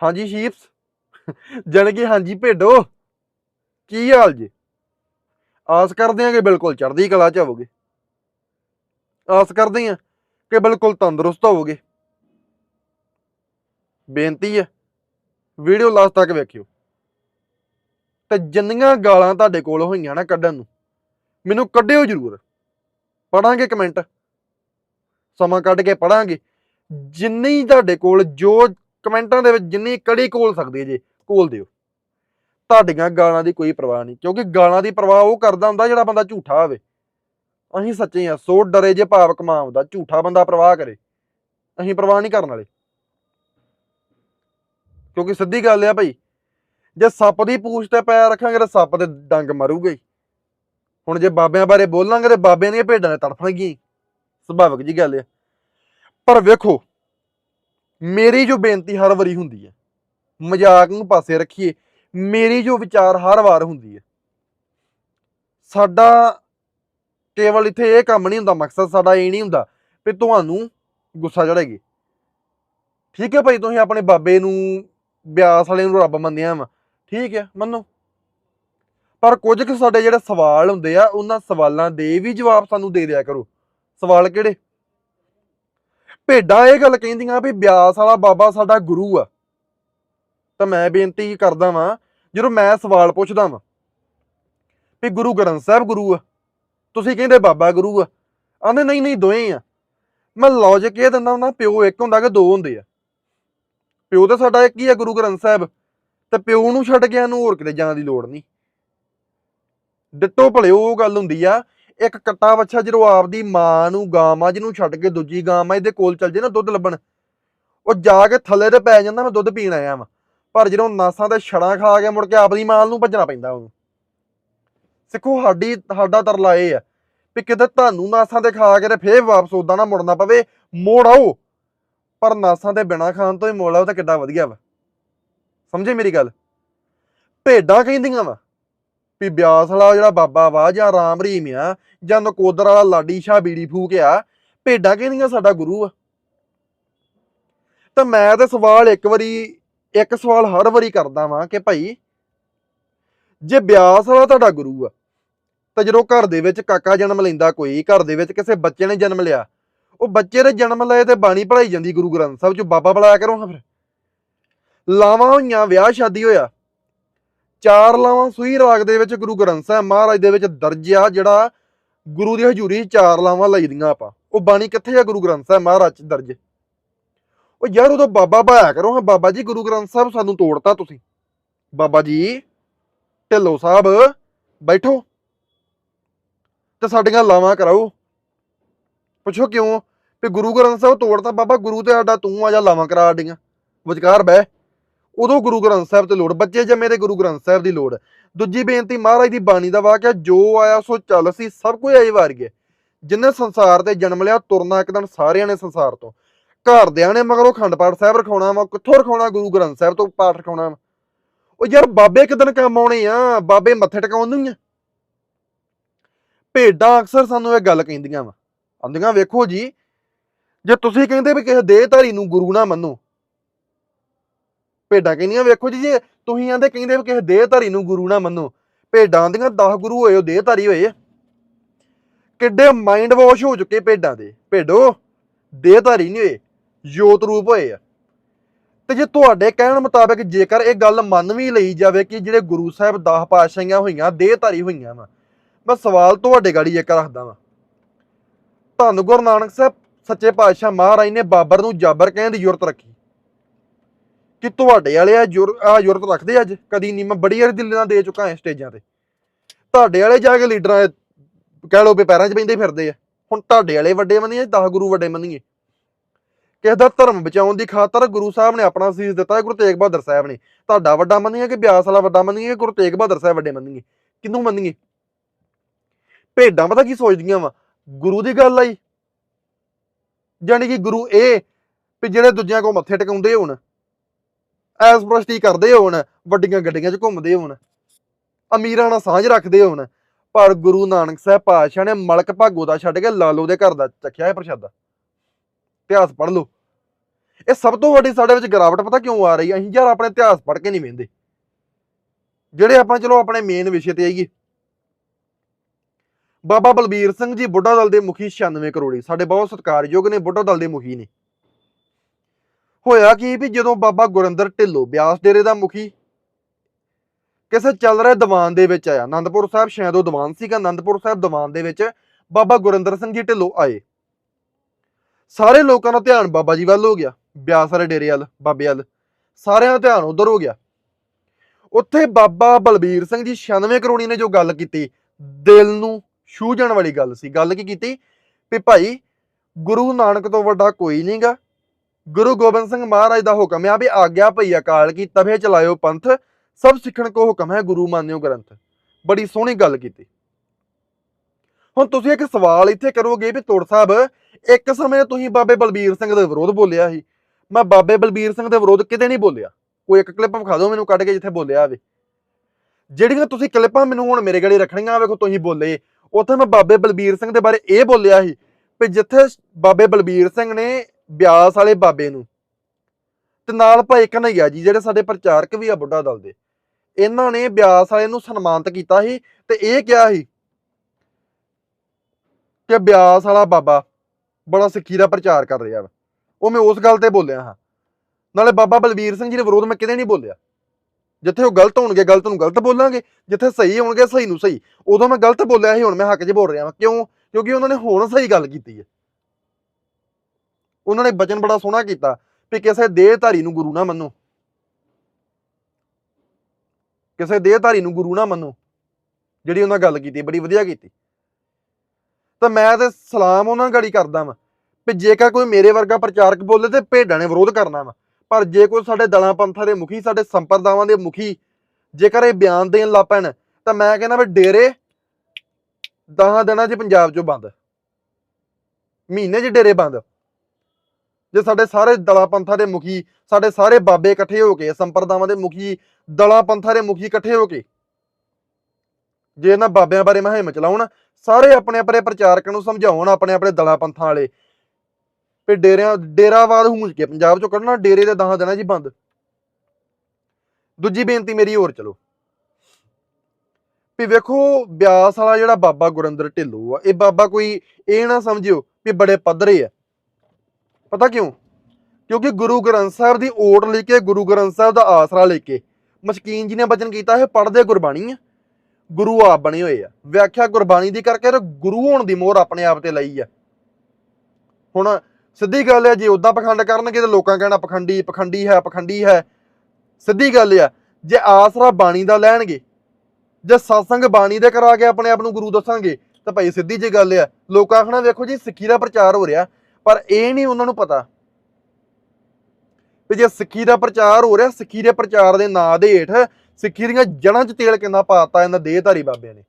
ਹਾਂਜੀ ਸ਼ੀਪਸ। ਜਾਣੀ ਕਿ ਹਾਂਜੀ ਭੇਡੋ। ਕੀ ਹਾਲ ਜੀ? ਆਸ ਕਰਦੇ ਹਾਂ ਕਿ ਬਿਲਕੁਲ ਚੜ੍ਹਦੀ ਕਲਾ ਚ ਹੋਵੋਗੇ। ਆਸ ਕਰਦੇ ਹਾਂ ਕਿ ਬਿਲਕੁਲ ਤੰਦਰੁਸਤ ਹੋਵੋਗੇ। ਬੇਨਤੀ ਹੈ, ਵੀਡੀਓ ਲਾਸਟ ਤੱਕ ਵੇਖਿਓ। ਤੇ ਜਿੰਨੀਆਂ ਗਾਲਾਂ ਤੁਹਾਡੇ ਕੋਲ ਹੋਈਆਂ ਨਾ ਕੱਢਣ ਨੂੰ, ਮੈਨੂੰ ਕੱਢਿਓ ਜ਼ਰੂਰ। ਪੜਾਂਗੇ ਕਮੈਂਟ ਸਮਾਂ ਕੱਢ ਕੇ ਪੜਾਂਗੇ ਜਿੰਨੀ ਤੁਹਾਡੇ ਕੋਲ ਜੋ ਕਮੈਂਟਾਂ ਦੇ ਵਿੱਚ ਜਿੰਨੀ ਕੜੀ ਕੋਲ ਸਕਦੇ ਜੇ ਕੋਲ ਦਿਓ। ਤੁਹਾਡੀਆਂ ਗਾਲਾਂ ਦੀ ਕੋਈ ਪਰਵਾਹ ਨਹੀਂ, ਕਿਉਂਕਿ ਗਾਲਾਂ ਦੀ ਪਰਵਾਹ ਉਹ ਕਰਦਾ ਹੁੰਦਾ ਜਿਹੜਾ ਬੰਦਾ ਝੂਠਾ ਹੋਵੇ। ਅਸੀਂ ਸੱਚੇ ਆ ਸੋ ਡਰੇ ਜੇ ਭਾਵ ਕਮਾਉਂਦਾ ਝੂਠਾ ਬੰਦਾ ਪਰਵਾਹ ਕਰੇ। ਅਸੀਂ ਪਰਵਾਹ ਨਹੀਂ ਕਰਨ ਵਾਲੇ। ਕਿਉਂਕਿ ਸਿੱਧੀ ਗੱਲ ਆ ਭਾਈ ਜੇ ਸੱਪ ਦੀ ਪੂਛ ਤੇ ਪੈਰ ਰੱਖਾਂਗੇ ਤਾਂ ਸੱਪ ਦੇ ਡੰਗ ਮਾਰੂਗਾ। ਹੀ ਹੁਣ ਜੇ ਬਾਬਿਆਂ ਬਾਰੇ ਬੋਲਾਂਗੇ ਤੇ ਬਾਬਿਆਂ ਦੀਆਂ ਭੇਡਾਂ ਨੇ ਤੜਫਣਗੀਆਂ ਹੀ। ਸੁਭਾਵਿਕ ਜੀ ਗੱਲ ਆ। ਪਰ ਵੇਖੋ ਮੇਰੀ ਜੋ ਬੇਨਤੀ ਹਰ ਵਾਰੀ ਹੁੰਦੀ ਹੈ, ਮਜ਼ਾਕ ਨੂੰ ਪਾਸੇ ਰੱਖੀਏ, ਮੇਰੀ ਜੋ ਵਿਚਾਰ ਹਰ ਵਾਰ ਹੁੰਦੀ ਹੈ। ਸਾਡਾ ਕੇਵਲ ਇੱਥੇ ਇਹ ਕੰਮ ਨਹੀਂ ਹੁੰਦਾ, ਮਕਸਦ ਸਾਡਾ ਇਹ ਨਹੀਂ ਹੁੰਦਾ ਵੀ ਤੁਹਾਨੂੰ ਗੁੱਸਾ ਚੜੇਗੀ ਠੀਕ ਹੈ ਭਾਈ, ਤੁਸੀਂ ਆਪਣੇ ਬਾਬੇ ਨੂੰ, ਬਿਆਸ ਵਾਲੇ ਨੂੰ ਰੱਬ ਮੰਨਿਆ ਵਾ। ਠੀਕ ਹੈ, ਮੰਨੋ। ਪਰ ਕੁਝ ਕੁ ਸਾਡੇ ਜਿਹੜੇ ਸਵਾਲ ਹੁੰਦੇ ਆ, ਉਹਨਾਂ ਸਵਾਲਾਂ ਦੇ ਵੀ ਜਵਾਬ ਸਾਨੂੰ ਦੇ ਦਿਆ ਕਰੋ। ਸਵਾਲ ਕਿਹੜੇ? ਭੇਡਾਂ ਇਹ ਗੱਲ ਕਹਿੰਦੀਆਂ ਵੀ ਬਿਆਸ ਵਾਲਾ ਬਾਬਾ ਸਾਡਾ ਗੁਰੂ ਆ। ਤਾਂ ਮੈਂ ਬੇਨਤੀ ਕਰਦਾ ਵਾਂ, ਜਦੋਂ ਮੈਂ ਸਵਾਲ ਪੁੱਛਦਾ ਵਾਂ ਵੀ ਗੁਰੂ ਗ੍ਰੰਥ ਸਾਹਿਬ ਗੁਰੂ ਆ, ਤੁਸੀਂ ਕਹਿੰਦੇ ਬਾਬਾ ਗੁਰੂ ਆ, ਆਂਦੇ ਨਹੀਂ ਨਹੀਂ, ਦੋਵੇਂ ਆ। ਮੈਂ ਲੌਜੀਕ ਇਹ ਦਿੰਦਾ ਹੁੰਦਾ, ਪਿਓ ਇੱਕ ਹੁੰਦਾ ਕਿ ਦੋ ਹੁੰਦੇ ਆ। ਪਿਓ ਤਾਂ ਸਾਡਾ ਇੱਕ ਹੀ ਆ ਗੁਰੂ ਗ੍ਰੰਥ ਸਾਹਿਬ, ਤੇ ਪਿਓ ਨੂੰ ਛੱਡ ਕੇ ਨੂੰ ਹੋਰ ਕਿਤੇ ਜਾਣ ਦੀ ਲੋੜ ਨਹੀਂ। ਡਿੱਟੋ ਭਲੇ, ਉਹ ਗੱਲ ਹੁੰਦੀ ਆ ਇੱਕ ਕੱਟਾ ਵੱਛਾ ਜਦੋਂ ਆਪਦੀ ਮਾਂ ਨੂੰ ਗਾਂ ਮੱਝ ਨੂੰ ਛੱਡ ਕੇ ਦੂਜੀ ਗਾਂ ਮੱਝ ਦੇ ਕੋਲ ਚੱਲ ਜੇ ਨਾ ਦੁੱਧ ਲੱਭਣ, ਉਹ ਜਾ ਕੇ ਥੱਲੇ ਤੇ ਪੈ ਜਾਂਦਾ, ਮੈਂ ਦੁੱਧ ਪੀਣ ਆਇਆ ਵਾਂ। ਪਰ ਜਦੋਂ ਨਾਸਾਂ ਤੇ ਛੜਾਂ ਖਾ ਕੇ ਮੁੜ ਕੇ ਆਪਦੀ ਮਾਂ ਨੂੰ ਭੱਜਣਾ ਪੈਂਦਾ ਉਹਨੂੰ। ਸਿੱਖੋ, ਸਾਡੀ, ਸਾਡਾ ਤਰਲਾ ਇਹ ਆ ਵੀ ਕਿਤੇ ਤੁਹਾਨੂੰ ਨਾਸਾਂ ਤੇ ਖਾ ਕੇ ਤੇ ਫੇਰ ਵਾਪਸ ਉਦਾਂ ਨਾ ਮੁੜਨਾ ਪਵੇ, ਮੋੜ ਆਓ। ਪਰ ਨਾਸਾਂ ਤੇ ਬਿਨਾ ਖਾਣ ਤੋਂ ਹੀ ਮੋੜ ਆਓ ਤਾਂ ਕਿੱਡਾ ਵਧੀਆ ਵਾ। ਸਮਝੇ ਮੇਰੀ ਗੱਲ? ਭੇਡਾਂ ਕਹਿੰਦੀਆਂ ਵਾ। ਵੀ ਬਿਆਸ ਵਾਲਾ ਜਿਹੜਾ ਬਾਬਾ ਵਾ ਜਾਂ ਰਾਮ ਰਹੀਮ ਆ, ਜਾਂ ਨਕੋਦਰ ਵਾਲਾ ਲਾਡੀ ਸ਼ਾਹ ਬੀੜੀ ਫੂਕ ਆ, ਭੇਡਾਂ ਕਹਿੰਦੀਆਂ ਸਾਡਾ ਗੁਰੂ ਆ? ਤਾਂ ਮੈਂ ਤਾਂ ਸਵਾਲ ਇੱਕ ਵਾਰੀ, ਇੱਕ ਸਵਾਲ ਹਰ ਵਾਰੀ ਕਰਦਾ ਵਾਂ ਕਿ ਭਾਈ ਜੇ ਬਿਆਸ ਵਾਲਾ ਤੁਹਾਡਾ ਗੁਰੂ ਆ, ਤਾਂ ਜਦੋਂ ਘਰ ਦੇ ਵਿੱਚ ਕਾਕਾ ਜਨਮ ਲੈਂਦਾ ਕੋਈ, ਘਰ ਦੇ ਵਿੱਚ ਕਿਸੇ ਬੱਚੇ ਨੇ ਜਨਮ ਲਿਆ, ਉਹ ਬੱਚੇ ਦੇ ਜਨਮ ਲਏ ਤੇ ਬਾਣੀ ਪੜਾਈ ਜਾਂਦੀ ਗੁਰੂ ਗ੍ਰੰਥ ਸਾਹਿਬ ਚ, ਬਾਬਾ ਬੁਲਾਇਆ ਕਰੋ ਹਾਂ ਫਿਰ। ਲਾਵਾਂ ਹੋਈਆਂ, ਵਿਆਹ ਸ਼ਾਦੀ ਹੋਇਆ ਚਾਰ ਲਾਵਾਂ ਸੂਈ ਰਾਗ ਦੇ ਵਿੱਚ ਗੁਰੂ ਗ੍ਰੰਥ ਸਾਹਿਬ ਮਹਾਰਾਜ ਦੇ ਵਿੱਚ ਦਰਜ ਆ ਜਿਹੜਾ ਗੁਰੂ ਦੀ ਹਜ਼ੂਰੀ ਚਾਰ ਲਾਵਾਂ ਲਈਦੀਆਂ ਆਪਾਂ। ਉਹ ਬਾਣੀ ਕਿੱਥੇ ਆ ਗੁਰੂ ਗ੍ਰੰਥ ਸਾਹਿਬ ਮਹਾਰਾਜ ਚ ਦਰਜ? ਉਹ ਯਾਰ ਉਦੋਂ ਬਾਬਾ ਬਾਇਆ ਕਰੋ, ਹਾਂ ਬਾਬਾ ਜੀ ਗੁਰੂ ਗ੍ਰੰਥ ਸਾਹਿਬ ਸਾਨੂੰ ਤੋੜਤਾ ਤੁਸੀਂ। ਬਾਬਾ ਜੀ, ਢਿੱਲੋ ਸਾਹਿਬ ਬੈਠੋ ਤੇ ਸਾਡੀਆਂ ਲਾਵਾਂ ਕਰਾਓ। ਪੁੱਛੋ ਕਿਉਂ? ਵੀ ਗੁਰੂ ਗ੍ਰੰਥ ਸਾਹਿਬ ਤੋੜਤਾ, ਬਾਬਾ ਗੁਰੂ ਤੇ ਸਾਡਾ ਤੂੰ ਆ ਜਾ ਲਾਵਾਂ ਕਰਾ ਸਾਡੀਆਂ। ਵਿਚਕਾਰ ਬਹਿ। ਉਦੋਂ ਗੁਰੂ ਗ੍ਰੰਥ ਸਾਹਿਬ ਤੇ ਲੋੜ, ਬੱਚੇ ਜੰਮੇ ਤੇ ਗੁਰੂ ਗ੍ਰੰਥ ਸਾਹਿਬ ਦੀ ਲੋੜ। ਦੂਜੀ ਬੇਨਤੀ ਮਹਾਰਾਜ ਦੀ ਬਾਣੀ ਦਾ ਵਾਕਿਆ ਜੋ ਆਇਆ ਸੋ ਚੱਲ ਸੀ ਸਭ ਕੁਝ ਆਈ ਵਾਰ ਗਿਆ ਜਿਨੇ ਸੰਸਾਰ ਤੇ ਜਨਮ ਲਿਆ, ਤੁਰਨਾ ਇੱਕ ਦਿਨ ਸਾਰਿਆਂ ਨੇ ਸੰਸਾਰ ਤੋਂ। ਘਰਦਿਆਂ ਨੇ ਮਗਰੋਂ ਖੰਡ ਪਾਠ ਸਾਹਿਬ ਰਖਾਉਣਾ ਵਾ, ਕਿੱਥੋਂ ਰਖਾਉਣਾ ਗੁਰੂ ਗ੍ਰੰਥ ਸਾਹਿਬ ਤੋਂ ਪਾਠ ਰਖਾਉਣਾ ਵਾ? ਉਹ ਯਾਰ ਬਾਬੇ ਕਿਦਨ ਕੰਮ ਆਉਣੇ ਆ, ਬਾਬੇ ਮੱਥੇ ਟਿਕਾਉਣ ਨੂੰ ਹੀ ਆ। ਭੇਡਾਂ ਅਕਸਰ ਸਾਨੂੰ ਇਹ ਗੱਲ ਕਹਿੰਦੀਆਂ ਵਾ। ਆਂਦੀਆਂ ਵੇਖੋ ਜੀ, ਜੇ ਤੁਸੀਂ ਕਹਿੰਦੇ ਵੀ ਕਿਸੇ ਦੇਹਧਾਰੀ ਨੂੰ ਗੁਰੂ ਨਾ ਮੰਨੋ ਭੇਡਾਂ ਕਹਿੰਦੀਆਂ, ਵੇਖੋ ਜੀ, ਜੇ ਤੁਸੀਂ ਆਂਦੇ ਕਹਿੰਦੇ ਵੀ ਕਿਸੇ ਦੇਹਧਾਰੀ ਨੂੰ ਗੁਰੂ ਨਾ ਮੰਨੋ, ਭੇਡਾਂ ਆਂਦੀਆਂ 10 ਗੁਰੂ ਹੋਏ, ਉਹ ਦੇਹਧਾਰੀ ਹੋਏ ਕਿੱਡੇ ਮਾਈਂਡ ਵਾਸ਼ ਹੋ ਚੁੱਕੇ ਭੇਡਾਂ ਦੇ। ਭੇਡੋ, ਦੇਹਧਾਰੀ ਨਹੀਂ ਹੋਏ, ਜੋਤ ਰੂਪ ਹੋਏ ਆ। ਤੇ ਜੇ ਤੁਹਾਡੇ ਕਹਿਣ ਮੁਤਾਬਕ ਜੇਕਰ ਇਹ ਗੱਲ ਮੰਨ ਵੀ ਲਈ ਜਾਵੇ ਕਿ ਜਿਹੜੇ ਗੁਰੂ ਸਾਹਿਬ 10 ਪਾਤਸ਼ਾਹੀਆਂ ਹੋਈਆਂ, ਦੇਹਧਾਰੀ ਹੋਈਆਂ ਵਾ, ਮੈਂ ਸਵਾਲ ਤੁਹਾਡੇ ਗਾੜੀ ਇੱਕ ਰੱਖਦਾ ਵਾਂ। ਧੰਨ ਗੁਰੂ ਨਾਨਕ ਸਾਹਿਬ, ਸੱਚੇ ਪਾਤਸ਼ਾਹ ਮਹਾਰਾਜ ਨੇ ਬਾਬਰ ਨੂੰ ਜਾਬਰ ਕਹਿਣ ਦੀ ਜ਼ਰੂਰਤ ਰੱਖੀ। ਕਿ ਤੁਹਾਡੇ ਵਾਲੇ ਆ ਜੁਰ ਆ ਜ਼ਰੂਰਤ ਰੱਖਦੇ ਅੱਜ? ਕਦੀ ਨਹੀਂ ਮੈਂ ਬੜੀ ਵਾਰੀ ਦਿੱਲੀ ਨਾਲ ਦੇ ਚੁੱਕਾ ਹਾਂ ਸਟੇਜਾਂ ਤੇ। ਤੁਹਾਡੇ ਵਾਲੇ ਜਾ ਕੇ ਲੀਡਰਾਂ ਕਹਿ ਲਓ ਵੀ ਪੈਰਾਂ 'ਚ ਪੈਂਦੇ ਫਿਰਦੇ ਆ। ਹੁਣ ਤੁਹਾਡੇ ਵਾਲੇ ਵੱਡੇ ਮੰਨੀਏ 10 ਗੁਰੂ ਵੱਡੇ ਮੰਨੀਏ। ਕਿਸੇ ਦਾ ਧਰਮ ਬਚਾਉਣ ਦੀ ਖਾਤਰ ਗੁਰੂ ਸਾਹਿਬ ਨੇ ਆਪਣਾ ਸੀਸ ਦਿੱਤਾ ਹੈ, ਗੁਰੂ ਤੇਗ ਬਹਾਦਰ ਸਾਹਿਬ ਨੇ। ਤੁਹਾਡਾ ਵੱਡਾ ਮੰਨੀਏ ਕਿ ਬਿਆਸ ਵਾਲਾ ਵੱਡਾ ਮੰਨੀਏ ਕਿ ਗੁਰੂ ਤੇਗ ਬਹਾਦਰ ਸਾਹਿਬ ਵੱਡੇ ਮੰਨੀਏ? ਕਿਹਨੂੰ ਮੰਨੀਏ? ਭੇਡਾਂ ਪਤਾ ਕੀ ਸੋਚਦੀਆਂ ਵਾ? ਗੁਰੂ ਦੀ ਗੱਲ ਆਈ ਜਾਣੀ ਕਿ ਗੁਰੂ ਇਹ ਵੀ ਜਿਹੜੇ ਦੂਜਿਆਂ ਕੋ ਮੱਥੇ ਟਿਕਾਉਂਦੇ ਹੋਣ। ਐਸ ਪ੍ਰਸਤੀ ਕਰਦੇ ਹੋਣ, ਵੱਡੀਆਂ ਗੱਡੀਆਂ 'ਚ ਘੁੰਮਦੇ ਹੋਣ, ਅਮੀਰਾਂ ਨਾਲ ਸਾਂਝ ਰੱਖਦੇ ਹੋਣ, ਪਰ ਗੁਰੂ ਨਾਨਕ ਸਾਹਿਬ ਪਾਤਸ਼ਾਹ ਨੇ ਮਲਕ ਭਾਗੋ ਦਾ ਛੱਡ ਕੇ ਲਾਲੋ ਦੇ ਘਰ ਦਾ ਚੱਖਿਆ ਹੈ ਪ੍ਰਸ਼ਾਦਾ। ਇਤਿਹਾਸ ਪੜ੍ਹ ਲਓ। ਇਹ ਸਭ ਤੋਂ ਵੱਡੀ ਸਾਡੇ ਵਿੱਚ ਗਿਰਾਵਟ ਪਤਾ ਕਿਉਂ ਆ ਰਹੀ ਹੈ? ਅਸੀਂ ਯਾਰ ਆਪਣੇ ਇਤਿਹਾਸ ਪੜ੍ਹ ਕੇ ਨਹੀਂ ਵੇਂਦੇ ਜਿਹੜੇ ਆਪਾਂ ਚਲੋ ਆਪਣੇ ਮੇਨ ਵਿਸ਼ੇ ਤੇ ਆਈਏ। ਬਾਬਾ ਬਲਬੀਰ ਸਿੰਘ ਜੀ ਬੁੱਢਾ ਦਲ ਦੇ ਮੁਖੀ 96 ਕਰੋੜੀ। ਸਾਡੇ ਬਹੁਤ ਸਤਿਕਾਰਯੋਗ ਨੇ, ਬੁੱਢਾ ਦਲ ਦੇ ਮੁਖੀ ਨੇ। ਹੋਇਆ ਕੀ ਵੀ ਜਦੋਂ ਬਾਬਾ ਗੁਰਿੰਦਰ ਢਿੱਲੋਂ ਬਿਆਸ ਡੇਰੇ ਦਾ ਮੁਖੀ ਕਿਸੇ ਚੱਲ ਰਹੇ ਦੀਵਾਨ ਦੇ ਵਿੱਚ ਆਇਆ ਆਨੰਦਪੁਰ ਸਾਹਿਬ ਸ਼ਾਇਦ ਉਹ ਦੀਵਾਨ ਸੀਗਾ ਆਨੰਦਪੁਰ ਸਾਹਿਬ ਦੀਵਾਨ ਦੇ ਵਿੱਚ ਬਾਬਾ ਗੁਰਿੰਦਰ ਸਿੰਘ ਜੀ ਢਿੱਲੋਂ ਆਏ। ਸਾਰੇ ਲੋਕਾਂ ਦਾ ਧਿਆਨ ਬਾਬਾ ਜੀ ਵੱਲ ਹੋ ਗਿਆ, ਬਿਆਸ ਵਾਲੇ ਡੇਰੇ ਵੱਲ, ਬਾਬੇ ਵੱਲ। ਸਾਰਿਆਂ ਦਾ ਧਿਆਨ ਉਧਰ ਹੋ ਗਿਆ। ਉੱਥੇ ਬਾਬਾ ਬਲਬੀਰ ਸਿੰਘ ਜੀ 96 ਕਰੋੜੀ ਨੇ ਜੋ ਗੱਲ ਕੀਤੀ, ਦਿਲ ਨੂੰ ਛੂ ਜਾਣ ਵਾਲੀ ਗੱਲ ਸੀ। ਗੱਲ ਕੀ ਕੀਤੀ? ਵੀ ਭਾਈ ਗੁਰੂ ਨਾਨਕ ਤੋਂ ਵੱਡਾ ਕੋਈ ਨਹੀਂਗਾ ਗੁਰੂ ਗੋਬਿੰਦ ਸਿੰਘ ਮਹਾਰਾਜ ਦਾ ਹੁਕਮ ਆ ਵੀ ਆਗਿਆ ਭਈ ਅਕਾਲ ਕੀ ਤਵੇ ਚਲਾਇਓ ਪੰਥ, ਸਭ ਸਿੱਖਣ ਕੋ ਹੁਕਮ ਹੈ ਗੁਰੂ ਮਾਨਿਓ ਗ੍ਰੰਥ। ਬੜੀ ਸੋਹਣੀ ਗੱਲ ਕੀਤੀ। ਹੁਣ ਤੁਸੀਂ ਇੱਕ ਸਵਾਲ ਇੱਥੇ ਕਰੋਗੇ ਵੀ ਤੋੜ ਸਾਹਿਬ, ਇੱਕ ਸਮੇਂ ਤੁਸੀਂ ਬਾਬੇ ਬਲਬੀਰ ਸਿੰਘ ਦੇ ਵਿਰੋਧ ਬੋਲਿਆ ਸੀ। ਮੈਂ ਬਾਬੇ ਬਲਬੀਰ ਸਿੰਘ ਦੇ ਵਿਰੋਧ ਕਿਤੇ ਨਹੀਂ ਬੋਲਿਆ। ਕੋਈ ਇੱਕ ਕਲਿੱਪ ਵਿਖਾ ਦਿਓ ਮੈਨੂੰ ਕੱਢ ਕੇ ਜਿੱਥੇ ਬੋਲਿਆ ਹੋਵੇ ਜਿਹੜੀਆਂ ਤੁਸੀਂ ਕਲਿੱਪਾਂ ਮੈਨੂੰ ਹੁਣ ਮੇਰੇ ਗਲੇ ਰੱਖਣੀਆਂ ਵੇਖੋ ਤੁਸੀਂ ਬੋਲੇ, ਉੱਥੇ ਮੈਂ ਬਾਬੇ ਬਲਬੀਰ ਸਿੰਘ ਦੇ ਬਾਰੇ ਇਹ ਬੋਲਿਆ ਸੀ ਵੀ ਜਿੱਥੇ ਬਾਬੇ ਬਲਬੀਰ ਸਿੰਘ ਨੇ ਬਿਆਸ ਵਾਲੇ ਬਾਬੇ ਨੂੰ। ਤੇ ਨਾਲ ਭਾਈ ਕਨਈਆ ਜੀ, ਜਿਹੜੇ ਸਾਡੇ ਪ੍ਰਚਾਰਕ ਵੀ ਆ ਬੁੱਢਾ ਦਲ ਦੇ। ਇਹਨਾਂ ਨੇ ਬਿਆਸ ਵਾਲੇ ਨੂੰ ਸਨਮਾਨਿਤ ਕੀਤਾ ਸੀ ਤੇ ਇਹ ਕਿਹਾ ਸੀ ਕਿ ਬਿਆਸ ਵਾਲਾ ਬਾਬਾ ਬੜਾ ਸਿੱਖੀ ਦਾ ਪ੍ਰਚਾਰ ਕਰ ਰਿਹਾ ਵਾ। ਉਹ ਮੈਂ ਉਸ ਗੱਲ ਤੇ ਬੋਲਿਆ ਹਾਂ। ਨਾਲੇ ਬਾਬਾ ਬਲਬੀਰ ਸਿੰਘ ਜੀ ਦੇ ਵਿਰੋਧ ਮੈਂ ਕਿਤੇ ਨਹੀਂ ਬੋਲਿਆ। ਜਿੱਥੇ ਉਹ ਗਲਤ ਹੋਣਗੇ, ਗਲਤ ਨੂੰ ਗਲਤ ਬੋਲਾਂਗੇ, ਜਿੱਥੇ ਸਹੀ ਹੋਣਗੇ, ਸਹੀ ਨੂੰ ਸਹੀ। ਉਦੋਂ ਮੈਂ ਗਲਤ ਬੋਲਿਆ ਸੀ, ਹੁਣ ਮੈਂ ਹੱਕ 'ਚ ਬੋਲ ਰਿਹਾ ਹਾਂ ਕਿਉਂ? ਕਿਉਂਕਿ ਉਹਨਾਂ ਨੇ ਹੁਣ ਸਹੀ ਗੱਲ ਕੀਤੀ ਹੈ। ਉਹਨਾਂ ਨੇ ਬਚਨ ਬੜਾ ਸੋਹਣਾ ਕੀਤਾ ਵੀ ਕਿਸੇ ਦੇਹਧਾਰੀ ਨੂੰ ਗੁਰੂ ਨਾ ਮੰਨੋ। ਕਿਸੇ ਦੇਹਧਾਰੀ ਨੂੰ ਗੁਰੂ ਨਾ ਮੰਨੋ, ਜਿਹੜੀ ਉਹਨਾਂ ਗੱਲ ਕੀਤੀ, ਬੜੀ ਵਧੀਆ ਕੀਤੀ। ਤਾਂ ਮੈਂ ਤੇ ਸਲਾਮ ਉਹਨਾਂ ਗਾੜੀ ਕਰਦਾ ਵਾਂ ਵੀ ਜੇਕਰ ਕੋਈ ਮੇਰੇ ਵਰਗਾ ਪ੍ਰਚਾਰਕ ਬੋਲੇ ਤੇ ਭੇਡਾਂ ਨੇ ਵਿਰੋਧ ਕਰਨਾ ਵਾ। ਪਰ ਜੇ ਕੋਈ ਸਾਡੇ ਦਲਾਂ ਪੰਥਾਂ ਦੇ ਮੁਖੀ, ਸਾਡੇ ਸੰਪਰਦਾਵਾਂ ਦੇ ਮੁਖੀ ਜੇਕਰ ਇਹ ਬਿਆਨ ਦੇਣ ਲੱਗ ਪੈਣ, ਤਾਂ ਮੈਂ ਕਹਿੰਦਾ ਵੀ ਡੇਰੇ ਦਹਾਂ ਦਿਨਾਂ 'ਚ ਪੰਜਾਬ 'ਚੋਂ ਬੰਦ। ਮਹੀਨੇ 'ਚ ਡੇਰੇ ਬੰਦ। ਜੇ ਸਾਡੇ ਸਾਰੇ ਦਲਾਂ ਪੰਥਾਂ ਦੇ ਮੁਖੀ, ਸਾਡੇ ਸਾਰੇ ਬਾਬੇ ਇਕੱਠੇ ਹੋ ਕੇ, ਸੰਪਰਦਾਵਾਂ ਦੇ ਮੁਖੀ, ਦਲਾਂ ਪੰਥਾਂ ਦੇ ਮੁਖੀ ਇਕੱਠੇ ਹੋ ਕੇ, ਜੇ ਇਹਨਾਂ ਬਾਬਿਆਂ ਬਾਰੇ ਮੁਹਿੰਮ ਚਲਾਉਣ, ਸਾਰੇ ਆਪਣੇ ਆਪਣੇ ਪ੍ਰਚਾਰਕਾਂ ਨੂੰ ਸਮਝਾਉਣ ਆਪਣੇ ਆਪਣੇ ਦਲਾਂ ਪੰਥਾਂ ਵਾਲੇ। ਵੀ ਡੇਰਿਆਂ ਡੇਰਾਵਾਦ ਹੂੰਜ ਕੇ ਪੰਜਾਬ ਚੋਂ ਕੱਢਣਾ, ਡੇਰੇ ਦੇ ਦਹਾਂ ਦੇਣਾ ਜੀ ਬੰਦ। ਦੂਜੀ ਬੇਨਤੀ ਮੇਰੀ ਹੋਰ ਚਲੋ। ਵੀ ਵੇਖੋ, ਬਿਆਸ ਵਾਲਾ ਜਿਹੜਾ ਬਾਬਾ ਗੁਰਿੰਦਰ ਢਿੱਲੋਂ ਆ, ਇਹ ਬਾਬਾ ਕੋਈ ਇਹ ਨਾ ਸਮਝਿਓ ਵੀ ਬੜੇ ਪੱਧਰੇ ਆ। ਪਤਾ ਕਿਉਂ? ਕਿਉਂਕਿ ਗੁਰੂ ਗ੍ਰੰਥ ਸਾਹਿਬ ਦੀ ਓਟ ਲੈ ਕੇ, ਗੁਰੂ ਗ੍ਰੰਥ ਸਾਹਿਬ ਦਾ ਆਸਰਾ ਲੈ ਕੇ ਮਸਕੀਨ ਜੀ ਨੇ ਬਚਨ ਕੀਤਾ ਇਹ ਪੜਦੇ ਗੁਰਬਾਣੀ ਆ। ਗੁਰੂ ਆਪ ਬਣੇ ਹੋਏ ਆ। ਵਿਆਖਿਆ ਗੁਰਬਾਣੀ ਦੀ ਕਰਕੇ ਗੁਰੂ ਹੋਣ ਦੀ ਮੋਹਰ ਆਪਣੇ ਆਪ ਤੇ ਲਈ ਆ। ਹੁਣ ਸਿੱਧੀ ਗੱਲ ਹੈ ਜੇ ਉਦਾਂ ਪਖੰਡ ਕਰਨਗੇ ਤਾਂ ਲੋਕਾਂ ਕਹਿਣਾ ਪਖੰਡੀ ਪਖੰਡੀ ਹੈ ਪਖੰਡੀ ਹੈ। ਸਿੱਧੀ ਗੱਲ ਆ, ਜੇ ਆਸਰਾ ਬਾਣੀ ਦਾ ਲੈਣਗੇ, ਜੇ ਸਤਸੰਗ ਬਾਣੀ ਦੇ ਕਰਾ ਕੇ ਆਪਣੇ ਆਪ ਨੂੰ ਗੁਰੂ ਦੱਸਾਂਗੇ, ਤਾਂ ਭਾਈ ਸਿੱਧੀ ਜੀ ਗੱਲ ਆ। ਲੋਕਾਂ ਆਖਣਾ ਵੇਖੋ ਜੀ, ਸਿੱਖੀ ਦਾ ਪ੍ਰਚਾਰ ਹੋ ਰਿਹਾ। ਪਰ ਇਹ ਨਹੀਂ ਉਹਨਾਂ ਨੂੰ ਪਤਾ ਵੀ ਜੇ ਸਿੱਖੀ ਦਾ ਪ੍ਰਚਾਰ ਹੋ ਰਿਹਾ, ਸਿੱਖੀ ਦੇ ਪ੍ਰਚਾਰ ਦੇ ਨਾਂ ਦੇ ਹੇਠ ਸਿੱਖੀ ਦੀਆਂ ਜੜ੍ਹਾਂ 'ਚ ਤੇਲ ਕਿੰਨਾ ਪਾਤਾ, ਇਹਨਾਂ ਦੇਹਧਾਰੀ ਬਾਬਿਆਂ ਨੇ।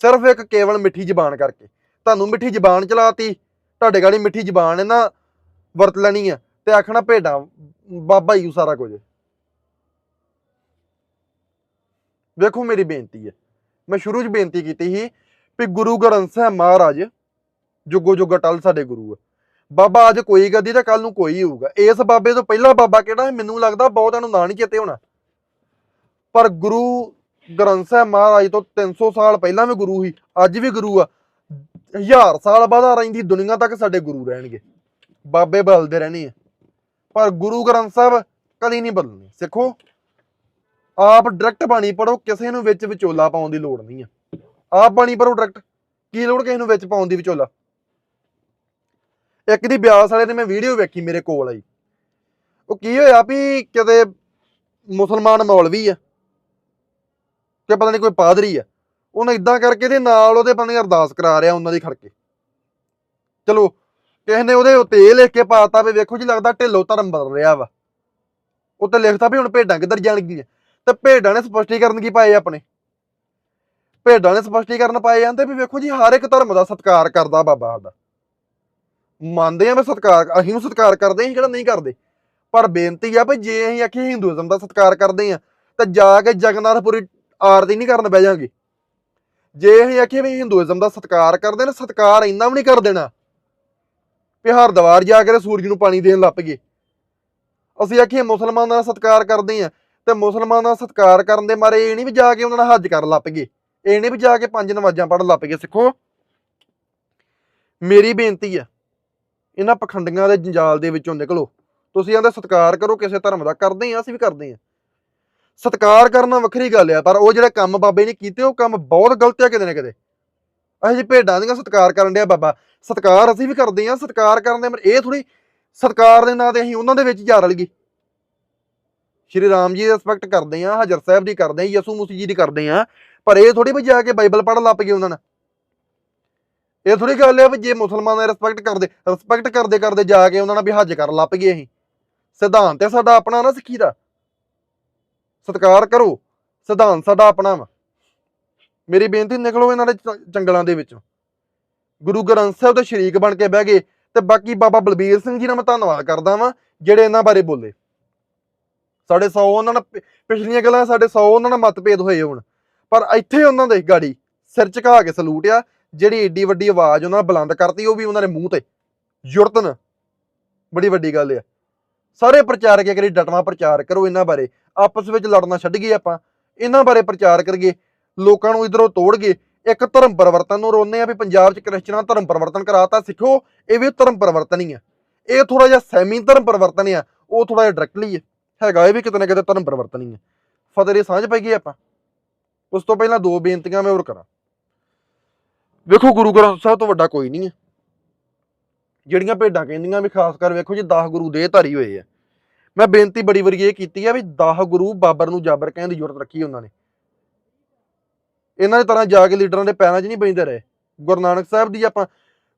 ਸਿਰਫ ਇੱਕ ਕੇਵਲ ਮਿੱਠੀ ਜ਼ਬਾਨ ਕਰਕੇ। ਤੁਹਾਨੂੰ ਮਿੱਠੀ ਜ਼ਬਾਨ ਚਲਾਤੀ, ਤੁਹਾਡੇ ਗਾੜੀ ਮਿੱਠੀ ਜ਼ਬਾਨ ਇਹਨਾਂ ਵਰਤ ਲੈਣੀ ਆ ਤੇ ਆਖਣਾ ਭੇਡਾਂ, ਬਾਬਾ ਹੀ ਸਾਰਾ ਕੁਝ। ਵੇਖੋ ਮੇਰੀ ਬੇਨਤੀ ਹੈ। ਮੈਂ ਸ਼ੁਰੂ 'ਚ ਬੇਨਤੀ ਕੀਤੀ ਸੀ ਵੀ ਗੁਰੂ ਗ੍ਰੰਥ ਸਾਹਿਬ ਮਹਾਰਾਜ ਜੁਗੋ ਜੁਗ ਟਲ ਸਾਡੇ ਗੁਰੂ ਆ। ਬਾਬਾ, ਅੱਜ ਕੋਈ ਗੱਦੀ ਤਾਂ ਕੱਲ ਨੂੰ ਕੋਈ ਹੋਊਗਾ। ਇਸ ਬਾਬੇ ਤੋਂ ਪਹਿਲਾ ਬਾਬਾ ਕਿਹੜਾ ਮੈਨੂੰ ਲੱਗਦਾ ਬਹੁਤਾਂ ਨੂੰ ਨਾਂ ਨਹੀਂ ਚੇਤੇ ਹੋਣਾ। ਪਰ ਗੁਰੂ ਗ੍ਰੰਥ ਸਾਹਿਬ ਮਹਾਰਾਜ ਤੋਂ 300 ਸਾਲ ਪਹਿਲਾਂ ਵੀ ਗੁਰੂ ਸੀ, ਅੱਜ ਵੀ ਗੁਰੂ ਆ। ਹਜ਼ਾਰ ਸਾਲ ਬਾਅਦ ਆ ਰਹਿੰਦੀ ਦੁਨੀਆ ਤੱਕ ਸਾਡੇ ਗੁਰੂ ਰਹਿਣਗੇ। ਬਾਬੇ ਬਦਲਦੇ ਰਹਿਣੇ ਆ। ਪਰ ਗੁਰੂ ਗ੍ਰੰਥ ਸਾਹਿਬ ਕਦੀ ਨਹੀਂ ਬਦਲਣੇ। ਸਿੱਖੋ, ਆਪ ਡਾਇਰੈਕਟ ਬਾਣੀ ਪੜੋ ਕਿਸੇ ਨੂੰ ਵਿੱਚ ਵਿਚੋਲਾ ਪਾਉਣ ਦੀ ਲੋੜ ਨਹੀਂ ਆ। ਆਪ ਬਾਣੀ ਪੜੋ ਡਾਇਰੈਕਟ ਕੀ ਲੋੜ ਕਿਸੇ ਨੂੰ ਵਿੱਚ ਪਾਉਣ ਦੀ ਵਿਚੋਲਾ? ਇੱਕ ਦੀ ਬਿਆਸ ਵਾਲੇ ਨੇ ਮੈਂ ਵੀਡੀਓ ਵੇਖੀ ਮੇਰੇ ਕੋਲ ਆਈ। ਉਹ ਕੀ ਹੋਇਆ ਵੀ ਕਿਤੇ ਮੁਸਲਮਾਨ ਮੌਲਵੀ ਆ ਕਿ ਪਤਾ ਨਹੀਂ ਕੋਈ ਪਾਦਰੀ ਆ। ਉਹਨੇ ਇਦਾਂ ਕਰਕੇ ਦੇ ਨਾਲ ਉਹਦੇ ਬੰਦੇ ਅਰਦਾਸ ਕਰਾ ਰਿਹਾ ਉਹਨਾਂ ਦੀ ਖੜਕੇ। ਚਲੋ, ਕਿਸੇ ਨੇ ਉਹਦੇ ਉੱਤੇ ਇਹ ਲਿਖ ਕੇ ਪਾਤਾ ਵੀ ਵੇਖੋ ਜੀ ਲੱਗਦਾ ਢਿੱਲੋ ਧਰਮ ਬਦਲ ਰਿਹਾ ਵਾ। ਉੱਤੇ ਲਿਖਤਾ ਵੀ ਹੁਣ ਭੇਡਾਂ ਕਿੱਧਰ ਜਾਣਗੀਆਂ? ਤੇ ਭੇਡਾਂ ਨੇ ਸਪਸ਼ਟੀਕਰਨ ਕੀ ਪਾਏ ਆਪਣੇ? ਭੇਡਾਂ ਨੇ ਸਪਸ਼ਟੀਕਰਨ ਪਾਏ ਜਾਂਦੇ ਵੀ ਵੇਖੋ ਜੀ ਹਰ ਇੱਕ ਧਰਮ ਦਾ ਸਤਿਕਾਰ ਕਰਦਾ ਬਾਬਾ ਸਾਡਾ। ਮੰਨਦੇ ਆ ਵੀ ਸਤਿਕਾਰ, ਅਸੀਂ ਨੂੰ ਸਤਿਕਾਰ ਕਰਦੇ ਹਾਂ ਕਿਹੜਾ ਨਹੀਂ ਕਰਦੇ। ਪਰ ਬੇਨਤੀ ਆ ਵੀ ਜੇ ਅਸੀਂ ਆਖੀ ਹਿੰਦੂਇਜ਼ਮ ਦਾ ਸਤਿਕਾਰ ਕਰਦੇ ਆ ਤਾਂ ਜਾ ਕੇ ਜਗਨਨਾਥਪੁਰੀ ਆਰਤੀ ਨਹੀਂ ਕਰਨ ਬਹਿ ਜਾਾਂਗੇ। ਜੇ ਅਸੀਂ ਆਖੀ ਵੀ ਹਿੰਦੂਇਜ਼ਮ ਦਾ ਸਤਿਕਾਰ ਕਰਦੇ ਨੇ, ਸਤਿਕਾਰ ਇੰਨਾ ਵੀ ਨਹੀਂ ਕਰ ਦੇਣਾ। ਵੀ ਹਰਦੁਆਰ ਜਾ ਕੇ ਸੂਰਜ ਨੂੰ ਪਾਣੀ ਦੇਣ ਲੱਗ ਗਏ। ਅਸੀਂ ਆਖੀਏ ਮੁਸਲਮਾਨਾਂ ਦਾ ਸਤਿਕਾਰ ਕਰਦੇ ਆ ਤੇ ਮੁਸਲਮਾਨਾਂ ਦਾ ਸਤਿਕਾਰ ਕਰਨ ਦੇ ਮਾਰੇ ਇਹ ਨਹੀਂ ਵੀ ਜਾ ਕੇ ਉਹਨਾਂ ਨਾਲ ਹੱਜ ਕਰਨ ਲੱਪ ਗਏ। ਇਹ ਨਹੀਂ ਵੀ ਜਾ ਕੇ ਪੰਜ ਨਮਾਜ਼ਾਂ ਪੜ੍ਹਨ ਲੱਪ ਗਏ, ਸਿੱਖੋ। ਮੇਰੀ ਬੇਨਤੀ ਆ ਇਹਨਾਂ ਪਖੰਡੀਆਂ ਦੇ ਜੰਜਾਲ ਦੇ ਵਿੱਚੋਂ ਨਿਕਲੋ। ਤੁਸੀਂ ਇਹਦਾ ਸਤਿਕਾਰ ਕਰੋ, ਕਿਸੇ ਧਰਮ ਦਾ ਕਰਦੇ ਆ, ਅਸੀਂ ਵੀ ਕਰਦੇ ਆ। ਸਤਿਕਾਰ ਕਰਨਾ ਵੱਖਰੀ ਗੱਲ ਆ, ਪਰ ਉਹ ਜਿਹੜੇ ਕੰਮ ਬਾਬੇ ਨੇ ਕੀਤੇ, ਉਹ ਕੰਮ ਬਹੁਤ ਗਲਤ ਆ ਕਿਤੇ ਨਾ ਕਿਤੇ। ਅਸੀਂ ਜੀ ਭੇਡਾਂ ਦੀਆਂ ਸਤਿਕਾਰ ਕਰਨ ਡਿਆ ਬਾਬਾ। ਸਤਿਕਾਰ ਅਸੀਂ ਵੀ ਕਰਦੇ ਆ, ਸਤਿਕਾਰ ਕਰਨ ਦੇ ਇਹ ਥੋੜੀ ਸਤਿਕਾਰ ਦੇ ਨਾਂ ਤੇ ਅਸੀਂ ਉਹਨਾਂ ਦੇ ਵਿੱਚ ਜਾ ਰਲ ਗਏ ਸ਼੍ਰੀ ਰਾਮ ਜੀ ਦੀ ਰਿਸਪੈਕਟ ਕਰਦੇ ਆ, ਹਜਰ ਸਾਹਿਬ ਦੀ ਕਰਦੇ ਆ, ਯਸੂ ਮਸੀਹ ਜੀ ਦੀ ਕਰਦੇ ਆ। ਪਰ ਇਹ ਥੋੜੀ ਵੀ ਜਾ ਕੇ ਬਾਈਬਲ ਪੜ੍ਹਨ ਲੱਪ ਗਏ ਉਹਨਾਂ ਨਾਲ। ਇਹ ਥੋੜੀ ਗੱਲ ਹੈ ਵੀ ਜੇ ਮੁਸਲਮਾਨਾਂ ਦੀ ਰਿਸਪੈਕਟ ਕਰਦੇ ਰਿਸਪੈਕਟ ਕਰਦੇ ਕਰਦੇ ਜਾ ਕੇ ਉਹਨਾਂ ਨਾਲ ਵੀ ਹੱਜ ਕਰਨ ਲੱਪ ਗਏ ਅਸੀਂ। ਸਿਧਾਂਤ ਹੈ ਸਾਡਾ ਆਪਣਾ ਨਾ ਸਿੱਖੀ ਦਾ। ਸਤਿਕਾਰ ਕਰੋ, ਸਿਧਾਂਤ ਸਾਡਾ ਆਪਣਾ ਵਾ। ਮੇਰੀ ਬੇਨਤੀ, ਨਿਕਲੋ ਇਹਨਾਂ ਦੇ ਜੰਗਲਾਂ ਦੇ ਵਿੱਚੋਂ। ਗੁਰੂ ਗ੍ਰੰਥ ਸਾਹਿਬ ਦੇ ਸ਼ਰੀਕ ਬਣ ਕੇ ਬਹਿ ਗਏ ਤੇ ਬਾਕੀ ਬਾਬਾ ਬਲਬੀਰ ਸਿੰਘ ਜੀ ਦਾ ਮੈਂ ਧੰਨਵਾਦ ਕਰਦਾ ਵਾਂ, ਜਿਹੜੇ ਇਹਨਾਂ ਬਾਰੇ ਬੋਲੇ। ਸਾਡੇ 100 ਉਹਨਾਂ ਨਾਲ ਪਿਛਲੀਆਂ ਗੱਲਾਂ, ਸਾਡੇ 100 ਉਹਨਾਂ ਨਾਲ ਮਤਭੇਦ ਹੋਏ ਹੋਣ। ਪਰ ਇੱਥੇ ਉਹਨਾਂ ਦੇ ਗਾੜੀ ਸਿਰ ਝੁਕਾ ਕੇ ਸਲੂਟ ਆ ਜਿਹੜੀ ਏਡੀ ਵੱਡੀ ਆਵਾਜ਼ ਉਹਨਾਂ ਨੇ ਬੁਲੰਦ ਕਰਤੀ, ਉਹ ਵੀ ਉਹਨਾਂ ਦੇ ਮੂੰਹ ਤੇ। ਯੁਰਤਨ ਬੜੀ ਵੱਡੀ ਗੱਲ ਆ। ਸਾਰੇ ਪ੍ਰਚਾਰਕ ਕਰੀ ਡਟਵਾ ਪ੍ਰਚਾਰ ਕਰੋ ਇਹਨਾਂ ਬਾਰੇ। ਆਪਸ ਵਿੱਚ ਲੜਨਾ ਛੱਡ ਗਏ ਆਪਾਂ। ਇਹਨਾਂ ਬਾਰੇ ਪ੍ਰਚਾਰ ਕਰੀਏ। ਲੋਕਾਂ ਨੂੰ ਇਧਰੋਂ ਤੋੜ ਗਏ ਇੱਕ ਧਰਮ ਪਰਿਵਰਤਨ ਨੂੰ ਰੋਨੇ ਆ ਵੀ ਪੰਜਾਬ 'ਚ ਕ੍ਰਿਸਚਨਾਂ ਧਰਮ ਪਰਿਵਰਤਨ ਕਰਾਤਾ, ਸਿੱਖੋ। ਇਹ ਵੀ ਧਰਮ ਪਰਿਵਰਤਨ ਹੀ ਆ। ਇਹ ਥੋੜਾ ਜਿਹਾ ਸੈਮੀ ਧਰਮ ਪਰਿਵਰਤਨ ਆ। ਉਹ ਥੋੜਾ ਜਿਹਾ ਡਾਇਰੈਕਟਲੀ ਹੈ ਹੈਗਾ ਇਹ ਵੀ ਕਿਤੇ ਨਾ ਕਿਤੇ ਧਰਮ ਪਰਿਵਰਤਨ ਹੀ ਆ। ਫਤਿਹ ਦੀ ਸਾਂਝ ਪੈ ਗਈ ਆਪਾਂ। ਉਸ ਤੋਂ ਪਹਿਲਾਂ ਦੋ ਬੇਨਤੀਆਂ ਮੈਂ ਹੋਰ ਕਰਾਂ। ਵੇਖੋ ਗੁਰੂ ਗ੍ਰੰਥ ਸਾਹਿਬ ਤੋਂ ਵੱਡਾ ਕੋਈ ਨਹੀਂ ਹੈ। ਜਿਹੜੀਆਂ ਭੇਡਾਂ ਕਹਿੰਦੀਆਂ ਵੀ ਖਾਸ ਕਰ ਵੇਖੋ ਜੀ 10 ਗੁਰੂ ਦੇ ਧਾਰੀ ਹੋਏ ਆ। ਮੈਂ ਬੇਨਤੀ ਬੜੀ ਵਾਰੀ ਇਹ ਕੀਤੀ ਆ ਵੀ 10 ਗੁਰੂ ਬਾਬਰ ਨੂੰ ਜਾਬਰ ਕਹਿਣ ਦੀ ਜ਼ਰੂਰਤ ਰੱਖੀ ਉਹਨਾਂ ਨੇ। ਇਹਨਾਂ ਦੀ ਤਰ੍ਹਾਂ ਜਾ ਕੇ ਲੀਡਰਾਂ ਦੇ ਪੈਰਾਂ 'ਚ ਨਹੀਂ ਬੈਂਦੇ ਰਹੇ। ਗੁਰੂ ਨਾਨਕ ਸਾਹਿਬ ਦੀ ਆਪਾਂ,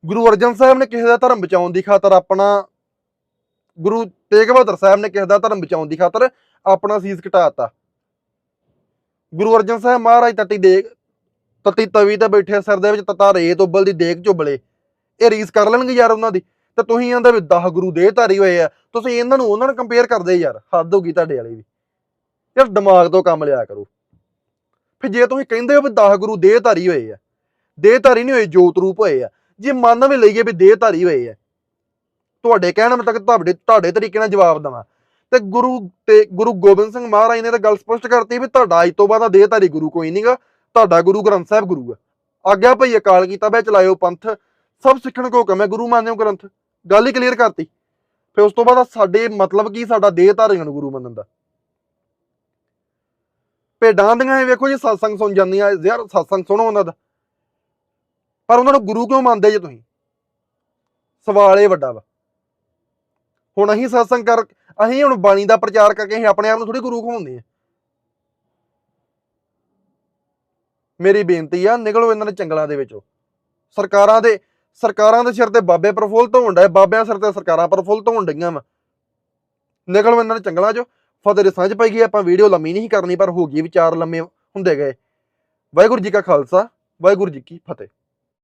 ਗੁਰੂ ਅਰਜਨ ਸਾਹਿਬ ਨੇ ਕਿਸੇ ਦਾ ਧਰਮ ਬਚਾਉਣ ਦੀ ਖਾਤਰ ਆਪਣਾ, ਗੁਰੂ ਤੇਗ ਬਹਾਦਰ ਸਾਹਿਬ ਨੇ ਕਿਸੇ ਦਾ ਧਰਮ ਬਚਾਉਣ ਦੀ ਖਾਤਰ ਆਪਣਾ ਸੀਸ ਘਟਾਤਾ। ਗੁਰੂ ਅਰਜਨ ਸਾਹਿਬ ਮਹਾਰਾਜ ਤਤੀ ਦੇ ਤਤੀ ਤਵੀ ਤੇ ਬੈਠੇ ਸਿਰ ਦੇ ਵਿੱਚ ਤਤਾ ਰੇਤ ਉਬਲਦੀ ਦੇਗ ਝੁੱਬਲੇ ਇਹ ਰੀਸ ਕਰ ਲੈਣਗੇ ਯਾਰ ਉਹਨਾਂ ਦੀ। ਤੇ ਤੁਸੀਂ ਆਂਦੇ ਵੀ 10 ਗੁਰੂ ਦੇ ਧਾਰੀ ਹੋਏ ਆ। ਤੁਸੀਂ ਇਹਨਾਂ ਨੂੰ, ਉਹਨਾਂ ਨਾਲ ਕੰਪੇਅਰ ਕਰਦੇ ਯਾਰ। ਹੱਦ ਹੋ ਗਈ ਤੁਹਾਡੇ ਵਾਲੀ ਵੀ। ਯਾਰ ਦਿਮਾਗ ਤੋਂ ਕੰਮ ਲਿਆ ਕਰੋ। ਫਿਰ ਜੇ ਤੁਸੀਂ ਕਹਿੰਦੇ ਹੋ ਵੀ 10 ਗੁਰੂ ਦੇਹ ਧਾਰੀ ਹੋਏ ਆ ਦੇਹ ਧਾਰੀ ਨਹੀਂ ਹੋਏ, ਜੋਤ ਰੂਪ ਹੋਏ ਆ, ਜੇ ਮੰਨ ਵੀ ਲਈਏ ਵੀ ਦੇਹ ਧਾਰੀ ਹੋਏ ਆ, ਤੁਹਾਡੇ ਕਹਿਣ ਮਤਲਬ ਤੁਹਾਡੇ ਤੁਹਾਡੇ ਤਰੀਕੇ ਨਾਲ ਜਵਾਬ ਦਵਾਂ। ਤੇ ਗੁਰੂ ਤੇ ਗੁਰੂ ਗੋਬਿੰਦ ਸਿੰਘ ਮਹਾਰਾਜ ਨੇ ਤਾਂ ਗੱਲ ਸਪਸ਼ਟ ਕਰਤੀ ਵੀ ਤੁਹਾਡਾ ਅੱਜ ਤੋਂ ਬਾਅਦ ਆ ਦੇਹ ਧਾਰੀ ਗੁਰੂ ਕੋਈ ਨਹੀਂਗਾ ਤੁਹਾਡਾ ਗੁਰੂ ਗ੍ਰੰਥ ਸਾਹਿਬ ਗੁਰੂ ਆ ਆਗਿਆ ਭਈ ਅਕਾਲ ਕੀਤਾ ਬੈ ਚਲਾਇਓ ਪੰਥ। ਸਭ ਸਿੱਖਣ ਕੋ ਹੁਕਮ ਹੈ, ਗੁਰੂ ਮੰਨਿਓ ਗ੍ਰੰਥ। ਗੱਲ ਹੀ ਕਲੀਅਰ ਕਰਤੀ। ਫਿਰ ਉਸ ਤੋਂ ਬਾਅਦ ਸਾਡੇ ਮਤਲਬ ਕੀ, ਸਾਡਾ ਦੇਹ ਧਾਰੀਆਂ ਨੂੰ ਗੁਰੂ ਮੰਨਣ ਦਾ। ਭੇਡਾਂ ਦੀਆਂ ਇਹ ਵੇਖੋ ਜੀ ਸਤਸੰਗ ਸੁਣ ਜਾਂਦੀਆਂ, ਯਾਰ ਸਤਸੰਗ ਸੁਣੋ ਉਹਨਾਂ ਦਾ। ਪਰ ਉਹਨਾਂ ਨੂੰ ਗੁਰੂ ਕਿਉਂ ਮੰਨਦੇ ਜੇ ਤੁਸੀਂ? ਸਵਾਲ ਇਹ ਵੱਡਾ ਵਾ। ਹੁਣ ਅਸੀਂ ਸਤਸੰਗ ਕਰ, ਅਸੀਂ ਹੁਣ ਬਾਣੀ ਦਾ ਪ੍ਰਚਾਰ ਕਰਕੇ ਅਸੀਂ ਆਪਣੇ ਆਪ ਨੂੰ ਥੋੜੀ ਗੁਰੂ ਕਹਾਉਂਦੇ ਆ ਮੇਰੀ ਬੇਨਤੀ ਆ, ਨਿਕਲੋ ਇਹਨਾਂ ਦੇ ਚੰਗਲਾਂ ਦੇ ਵਿੱਚੋਂ। ਸਰਕਾਰਾਂ ਦੇ ਸਰਕਾਰਾਂ ਦੇ ਸਿਰ ਤੇ ਬਾਬੇ ਪ੍ਰਫੁੱਲਤ ਹੋਣ ਡਏ, ਬਾਬਿਆਂ ਸਿਰ ਤੇ ਸਰਕਾਰਾਂ ਪ੍ਰਫੁੱਲਤ ਹੋਣ ਡਈਆਂ ਵਾ। ਨਿਕਲੋ ਇਹਨਾਂ ਦੇ ਚੰਗਲਾਂ 'ਚੋਂ, ਫਤਿਹ ਦੇ ਸਾਂਝ ਪਈ ਗਈ, ਆਪਾਂ ਵੀਡੀਓ ਲੰਮੀ ਨਹੀਂ ਕਰਨੀ, ਪਰ ਹੋ ਗਈ ਵਿਚਾਰ ਲੰਮੇ ਹੁੰਦੇ ਗਏ। ਵਾਹਿਗੁਰੂ ਜੀ ਕਾ ਖਾਲਸਾ, ਵਾਹਿਗੁਰੂ ਜੀ ਕੀ ਫਤਿਹ।